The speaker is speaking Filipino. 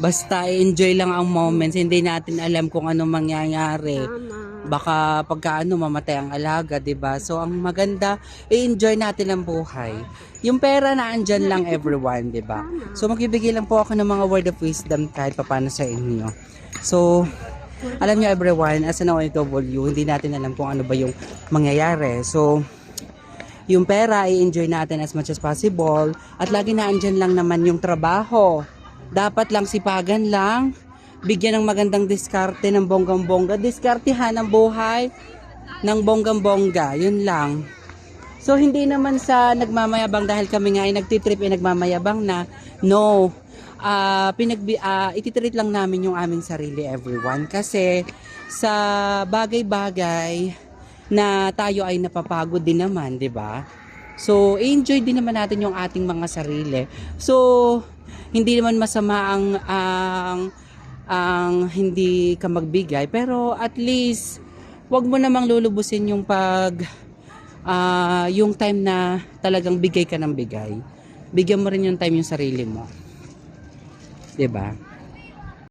Basta enjoy lang ang moments. Hindi natin alam kung ano mangyayari. Baka pagka ano, mamatay ang alaga, 'di ba So, ang maganda, i-enjoy natin ang buhay. Yung pera na andyan lang everyone, 'di ba So, magbibigay lang po ako ng mga word of wisdom kahit papano sa inyo. So, alam niyo everyone, as an OFW, hindi natin alam kung ano ba yung mangyayari. So, yung pera, i-enjoy natin as much as possible. At lagi na andyan lang naman yung trabaho. Dapat lang sipagan lang. Bigyan ng magandang diskarte ng bonggang-bongga. Diskartehan ang buhay ng bonggang-bongga. Yun lang. So, hindi naman sa nagmamayabang dahil kami nga ay nagtitrip ay nagmamayabang na. No. Ah, pinagbi ah, ititreat lang namin yung aming sarili everyone kasi sa bagay-bagay na tayo ay napapagod din naman, 'di ba? So, enjoy din naman natin yung ating mga sarili. So, hindi naman masama ang ang ang hindi ka magbigay, pero at least wag mo namang lulubusin yung pag ah yung time na talagang bigay ka ng bigay. Bigyan mo rin yung time yung sarili mo. 'Di ba?